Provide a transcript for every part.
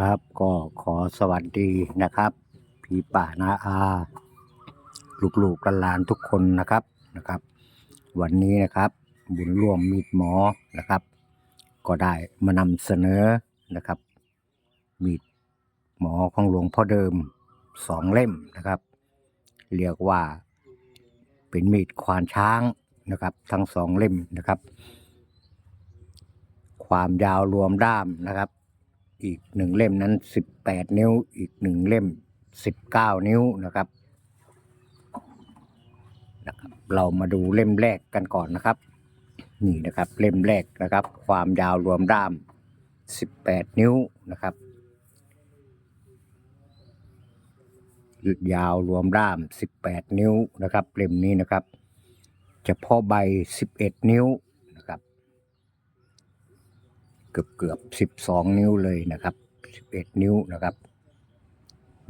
ครับก็ขอสวัสดีนะครับ พี่ป่านาอา ลูกๆหลานทุกคนนะครับนะครับ วันนี้นะครับ บุญร่วมมีดหมอนะครับ ก็ได้มานำเสนอนะครับ มีดหมอของหลวงพ่อเดิมสองเล่มนะครับ เรียกว่าเป็นมีดควานช้างนะครับ ทั้งสองเล่มนะครับ ความยาวรวมด้ามนะครับ อีกหนึ่งเล่มนั้นสิบแปดนิ้ว อีกหนึ่งเล่มสิบเก้านิ้วนะครับนะครับ เรามาดูเล่มแรกกันก่อนนะครับ นี่นะครับเล่มแรกนะครับ ความยาวรวมด้ามสิบแปดนิ้วนะครับยาวรวมด้ามสิบแปดนิ้วนะครับเล่มนี้นะครับ เฉพาะใบสิบเอ็ดนิ้ว เกือบเกือบสิบสองนิ้วเลยนะครับสิบเอ็ดนิ้วนะครับ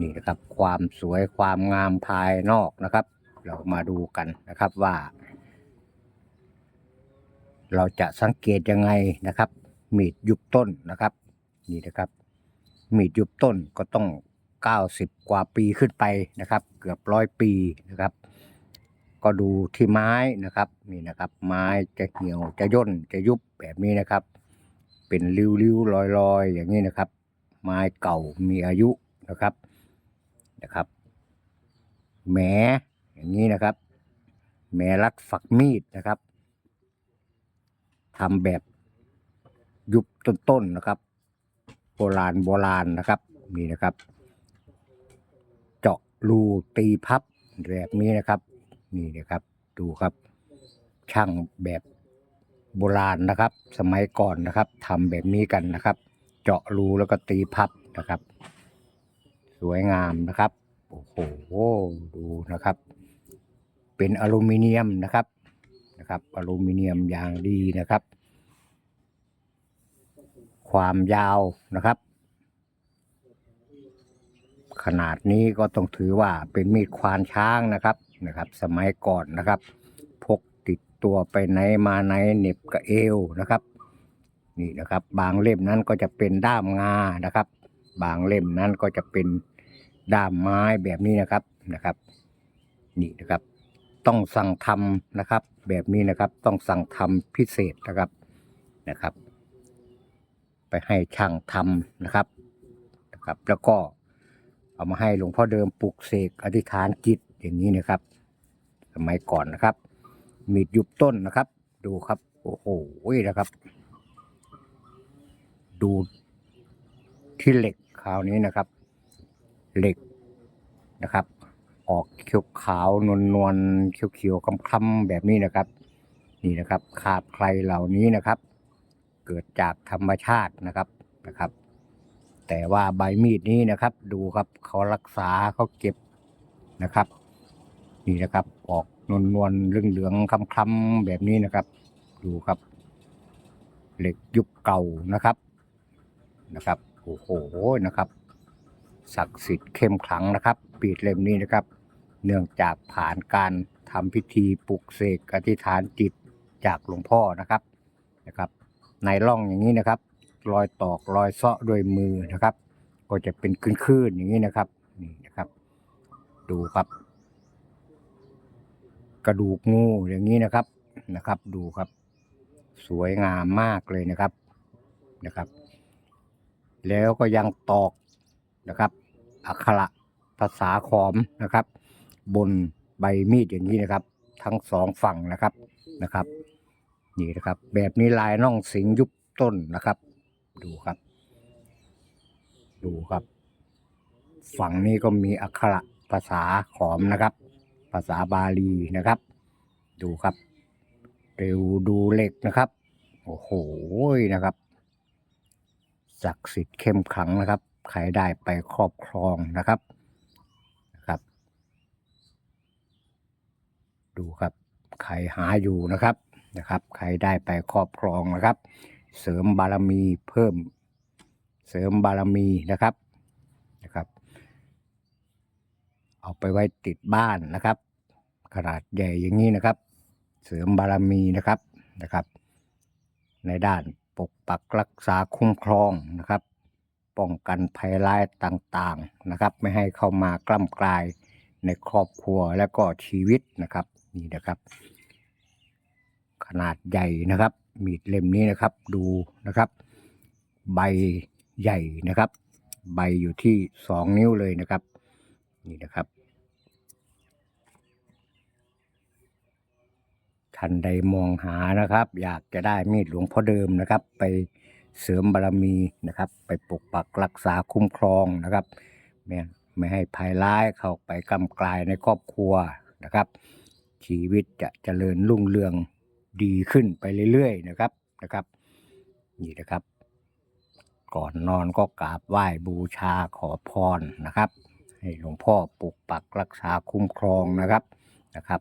นี่นะครับ ความสวยความงามภายนอกนะครับ เรามาดูกันนะครับว่า เราจะสังเกตยังไงนะครับ มีดยุบต้นนะครับ นี่นะครับ มีดยุบต้นก็ต้องเก้าสิบกว่าปีขึ้นไปนะครับ เกือบร้อยปีนะครับก็ดูที่ไม้นะครับนี่นะครับ ไม้จะเหี่ยวจะย่นจะยุบแบบนี้นะครับ เป็นริ้วๆลอยๆ อย่างนี้นะครับ ไม้เก่ามีอายุนะครับนะครับแหมอย่างนี้นะครับแหมรัดฝักมีดนะครับทำแบบยุบต้นๆนะครับ โบราณโบราณนะครับนี่นะครับ เจาะรูตีพับแบบนี้นะครับ นี่นะครับ ดูครับ ช่างแบบ โบราณนะครับ สมัยก่อนนะครับทำแบบนี้กันนะครับ เจาะรูแล้วก็ตีพับนะครับ สวยงามนะครับโอ้โหดูนะครับ เป็นอลูมิเนียมนะครับนะครับ อลูมิเนียมอย่างดีนะครับ ความยาวนะครับ ขนาดนี้ก็ต้องถือว่าเป็นมีดควานช้างนะครับนะครับ สมัยก่อนนะครับ พก ตัวไปไหนมาไหนเน็บกับเอวนะครับ นี่นะครับ บางเล่มนั้นก็จะเป็นด้ามงานะครับ บางเล่มนั้นก็จะเป็นด้ามไม้แบบนี้นะครับนะครับ นี่นะครับ ต้องสั่งทำนะครับ แบบนี้นะครับต้องสั่งทำพิเศษนะครับนะครับ ไปให้ช่างทำนะครับนะครับ แล้วก็เอามาให้หลวงพ่อเดิมปลุกเสกอธิษฐานจิตอย่างนี้นะครับ สมัยก่อนนะครับ มีดยุบต้นนะครับ ดูครับ โอ้โหนะครับ ดูที่เหล็กคราวนี้นะครับ เหล็กนะครับ ออกเขียวขาวนวลนวลเขียวเขียวคำคำๆแบบนี้นะครับ นี่นะครับขาบใครเหล่านี้นะครับ เกิดจากธรรมชาตินะครับนะครับ แต่ว่าใบมีดนี้นะครับ ดูครับเขารักษาเขาเก็บนะครับ นี่นะครับออก นวลนวลๆเหลืองๆคล้ำๆแบบนี้นะครับ ดูครับ เหล็กยุคเก่านะครับนะครับโอ้โหนะครับ ศักดิ์สิทธิ์เข้มขลังนะครับปีดเล่มนี้นะครับ เนื่องจากผ่านการทำพิธีปลุกเสกอธิษฐานจิตจากหลวงพ่อนะครับนะครับ ในร่องอย่างนี้นะครับ รอยตอกรอยเซาะด้วยมือนะครับ ก็จะเป็นคลื่นๆอย่างนี้นะครับนี่นะครับ ดูครับ กระดูกงูอย่างนี้นะครับนะครับ ดูครับ สวยงามมากเลยนะครับนะครับ แล้วก็ยังตอกนะครับ อักขระภาษาขอมนะครับ บนใบมีดอย่างนี้นะครับ ทั้งสองฝั่งนะครับนะครับ นี่นะครับ แบบนี้ลายน่องสิงยุบต้นนะครับ ดูครับ ดูครับ ฝั่งนี้ก็มีอักขระภาษาขอมนะครับ ภาษาบาลีนะครับ ดูครับเร็วดูเหล็กนะครับ โอ้โหนะครับศักดิ์สิทธิ์เข้มขังนะครับ ใครได้ไปครอบครองนะครับนะครับ ดูครับ ใครหาอยู่นะครับนะครับ ใครได้ไปครอบครองนะครับ เสริมบารมีเพิ่ม เสริมบารมีนะครับนะครับ เอาไปไว้ติดบ้านนะครับ ขนาดใหญ่อย่างนี้นะครับ เสริมบารมีนะครับนะครับ ในด้านปกปักรักษาคุ้มครองนะครับ ป้องกันภัยร้ายต่างๆนะครับ ไม่ให้เข้ามากล้ำกลายในครอบครัวและก็ชีวิตนะครับนี่นะครับ ขนาดใหญ่นะครับ มีดเล่มนี้นะครับดูนะครับ ใบใหญ่นะครับ ใบอยู่ที่สองนิ้วเลยนะครับ นี่นะครับท่านใดมองหานะครับ อยากจะได้มีดหลวงพ่อเดิมนะครับ ไปเสริมบารมีนะครับ ไปปกปักรักษาคุ้มครองนะครับไม่ไม่ให้ภัยร้ายเข้าไปกำกลายในครอบครัวนะครับ ชีวิตจะเจริญรุ่งเรืองดีขึ้นไปเรื่อยๆนะครับนะครับ นี่นะครับ ก่อนนอนก็กราบไหว้บูชาขอพรนะครับ ให้หลวงพ่อปกปักรักษาคุ้มครองนะครับนะครับ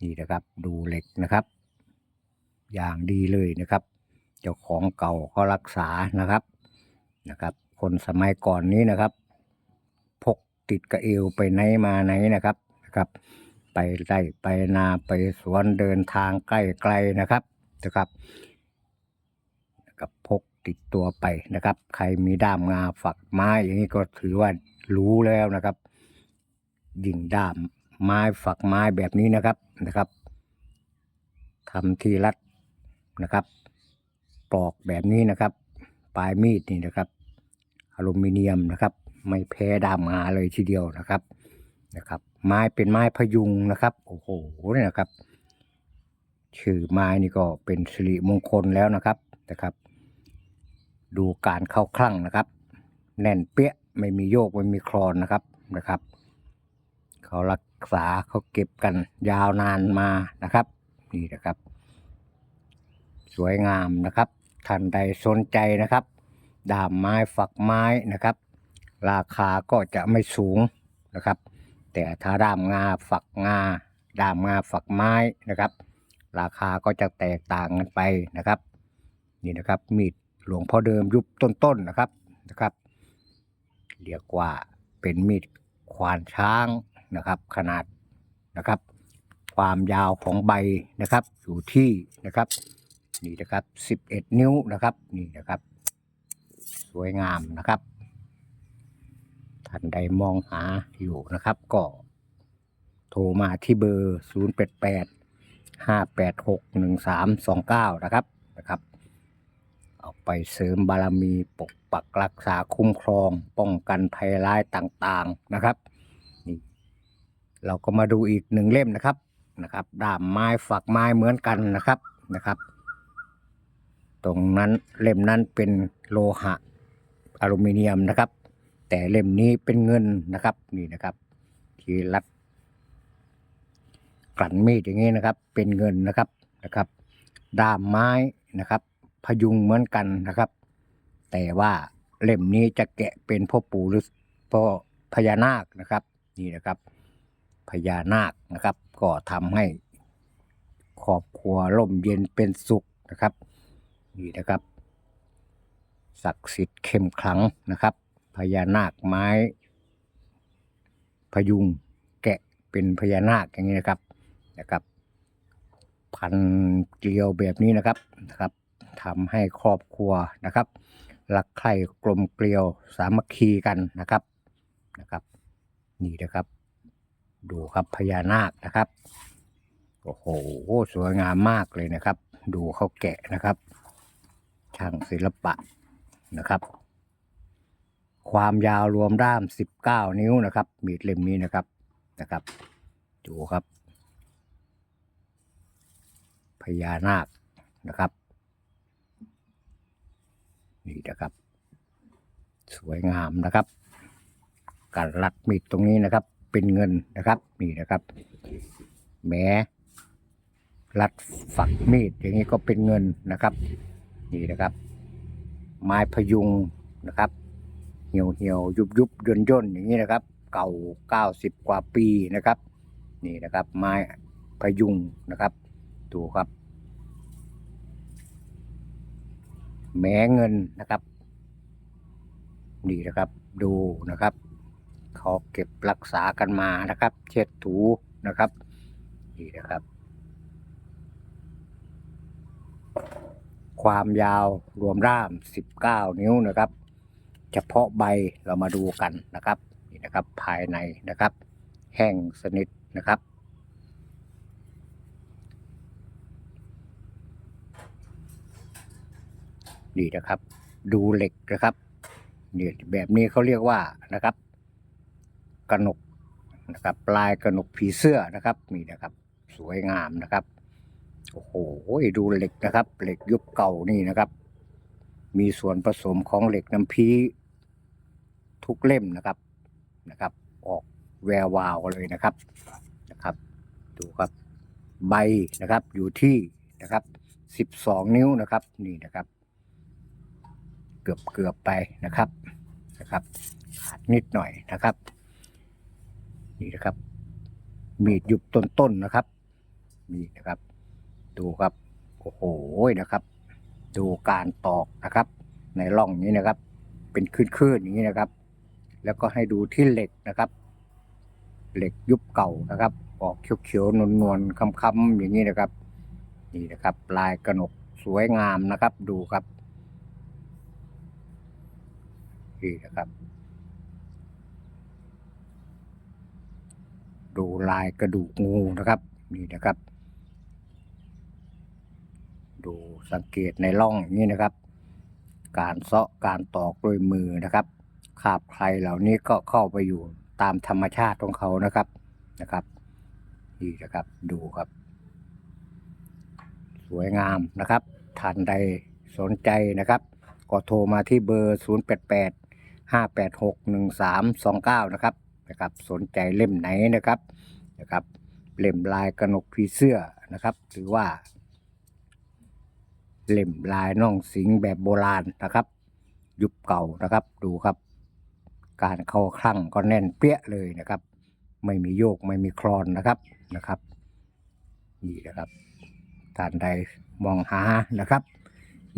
นี่นะครับดูเหล็กนะครับ อย่างดีเลยนะครับ เจ้าของเก่าเขารักษานะครับนะครับ คนสมัยก่อนนี้นะครับ พกติดกระเอวไปไหนมาไหนนะครับนะครับ ไปไร่ไปนาไปสวนเดินทางใกล้ๆนะครับนะครับกับพกติดตัวไปนะครับ ใครมีด้ามงาฝักไม้อย่างนี้ก็ถือว่า รู้แล้วนะครับ ยิงด้ามไม้ฝักไม้แบบนี้นะครับนะครับทำที่รัดนะครับปลอกแบบนี้นะครับ ปลายมีดนี่นะครับอลูมิเนียมนะครับ ไม่แพ้ด้ามงาเลยทีเดียวนะครับนะครับ ไม้เป็นไม้พยุงนะครับโอ้โหเนี่ยนะครับ ชื่อไม้นี่ก็เป็นสิริมงคลแล้วนะครับนะครับ ดูการเข้าคลั่งนะครับ แน่นเปี้ย ไม่มีโยกไม่มีคลอนนะครับนะครับเขารักษาเขาเก็บกันยาวนานมานะครับ นี่นะครับ สวยงามนะครับท่านใดสนใจนะครับดามไม้ฝักไม้นะครับ ราคาก็จะไม่สูงนะครับ แต่ถ้าดามงาฝักงาดามงาฝักไม้นะครับ ราคาก็จะแตกต่างกันไปนะครับ นี่นะครับมีดหลวงพ่อเดิมยุคต้นๆนะครับนะครับ เรียกว่าเป็นมีดควานช้างนะครับ ขนาดนะครับ ความยาวของใบนะครับ อยู่ที่นะครับ นี่นะครับ 11 นิ้วนะครับนี่นะครับ สวยงามนะครับท่านใดมองหาอยู่นะครับ ก็โทรมาที่เบอร์ 088 586 1329 นะครับนะครับ เอาไปเสริมบารมีปก ปักรักษาคุ้มครอง ป้องกันภัยร้ายต่างๆนะครับนี่เราก็มาดูอีกหนึ่งเล่มนะครับนะครับด้ามไม้ฝักไม้เหมือนกันนะครับนะครับ ตรงนั้นเล่มนั้นเป็นโลหะอลูมิเนียมนะครับ แต่เล่มนี้เป็นเงินนะครับนี่นะครับ ที่รัดกลั่นมีดอย่างนี้นะครับ เป็นเงินนะครับนะครับด้ามไม้นะครับ พยุงเหมือนกันนะครับ แต่ว่าเล่มนี้จะแกะเป็นพ่อปู่หรือพ่อพญานาคนะครับ นี่นะครับ พญานาคนะครับ ก็ทำให้ครอบครัวร่มเย็นเป็นสุขนะครับ นี่นะครับศักดิ์สิทธิ์เข้มขลังนะครับ พญานาคไม้ พยุงแกะเป็นพญานาคอย่างนี้นะครับนะครับ พันเกลียวแบบนี้นะครับนะครับทำให้ครอบครัวนะครับ รักใคร่กลมเกลียวสามัคคีกันนะครับนะครับ นี่นะครับ ดูครับพญานาคนะครับโอ้โหสวยงามมากเลยนะครับ ดูเขาแกะนะครับ ช่างศิลปะนะครับ ความยาวรวมด้าม 19 นิ้วนะครับ มีดเล่มนี้นะครับนะครับ ดูครับพญานาคนะครับ นี่นะครับ สวยงามนะครับ การรัดมีดตรงนี้นะครับ เป็นเงินนะครับ นี่นะครับแม้รัดฝักมีดอย่างนี้ก็เป็นเงินนะครับ นี่นะครับ ไม้พยุงนะครับเหี่ยวเหี่ยวยุบยุบย่นย่นอย่างนี้นะครับ เก่าเก้าสิบกว่าปีนะครับ นี่นะครับ ไม้พยุงนะครับดูครับ แม้เงินนะครับนี่นะครับ ดูนะครับเขาเก็บรักษากันมานะครับ เช็ดถูนะครับนี่นะครับ ความยาวรวมด้าม 19 นิ้วนะครับ เฉพาะใบเรามาดูกันนะครับนี่นะครับ ภายในนะครับ แห้งสนิทนะครับ นี่นะครับ ดูเหล็กนะครับเนี่ยแบบนี้เขาเรียกว่านะครับกระหนกนะครับปลายกระหนกผีเสื้อนะครับนี่นะครับ สวยงามนะครับโอ้โหดูเหล็กนะครับ เหล็กยุคเก่านี่นะครับ มีส่วนผสมของเหล็กน้ำพีทุกเล่มนะครับนะครับ ออกแวววาวเลยนะครับนะครับ ดูครับใบนะครับอยู่ที่นะครับสิบสองนิ้วนะครับนี่นะครับ เกือบเกือบไปนะครับนะครับขาดนิดหน่อยนะครับ นี่นะครับ มีดยุบต้นๆนนะครับนี่นะครับ ดูครับโอ้โหนะครับ ดูการตอกนะครับ ในร่องนี้นะครับ เป็นคลื่นๆอย่างนี้นะครับ แล้วก็ให้ดูที่เหล็กนะครับ เหล็กยุบเก่านะครับออกเขียวๆนวลๆค้ำๆอย่างนี้นะครับ นี่นะครับ ลายกระหนกสวยงามนะครับ ดูครับ นี่นะครับ ดูลายกระดูกงูนะครับนี่นะครับ ดูสังเกตในร่องนี้นะครับ การเซาะการตอกด้วยมือนะครับคราบใครเหล่านี้ก็เข้าไปอยู่ตามธรรมชาติของเขานะครับนะครับนี่นะครับดูครับ สวยงามนะครับท่านใดสนใจนะครับ ก็โทรมาที่เบอร์ 088 586 1329 นะครับนะครับ สนใจเล่มไหนนะครับนะครับ เล่มลายกระหนกผีเสื้อนะครับ หรือว่า เล่มลายน่องสิงแบบโบราณนะครับ ยุคเก่านะครับดูครับ การเข้าคลั่งก็แน่นเปี้ยเลยนะครับ ไม่มีโยกไม่มีคลอนนะครับนะครับนี่นะครับท่านใดมองหานะครับ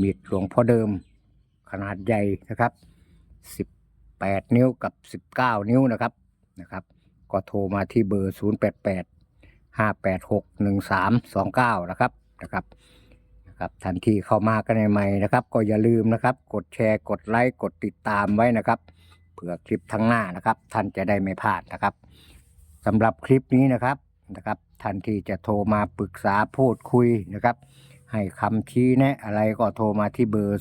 มีดหลวงพ่อเดิมขนาดใหญ่นะครับ 8 นิ้วกับ 19 นิ้วนะครับนะครับ ก็โทรมาที่เบอร์ 088 586 1329 นะครับนะครับนะครับทันที่เข้ามากันใหม่ๆนะครับ ก็อย่าลืมนะครับ กดแชร์กดไลค์กดติดตามไว้นะครับเผื่อคลิปทั้งหน้านะครับ ท่านจะได้ไม่พลาดนะครับสำหรับคลิปนี้นะครับนะครับท่านที่จะโทรมาปรึกษาพูดคุยนะครับ ให้คำชี้แนะอะไรก็โทรมาที่เบอร์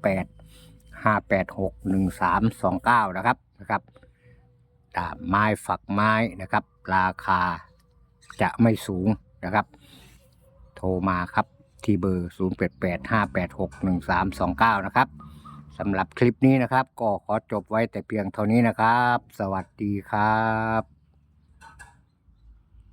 088 586 1329นะครับนะครับตามไม้ฝักไม้นะครับ ราคาจะไม่สูงนะครับ โทรมาครับที่เบอร์ 088 586 1329 นะครับสำหรับคลิปนี้นะครับ ก็ขอจบไว้แต่เพียงเท่านี้นะครับ สวัสดีครับ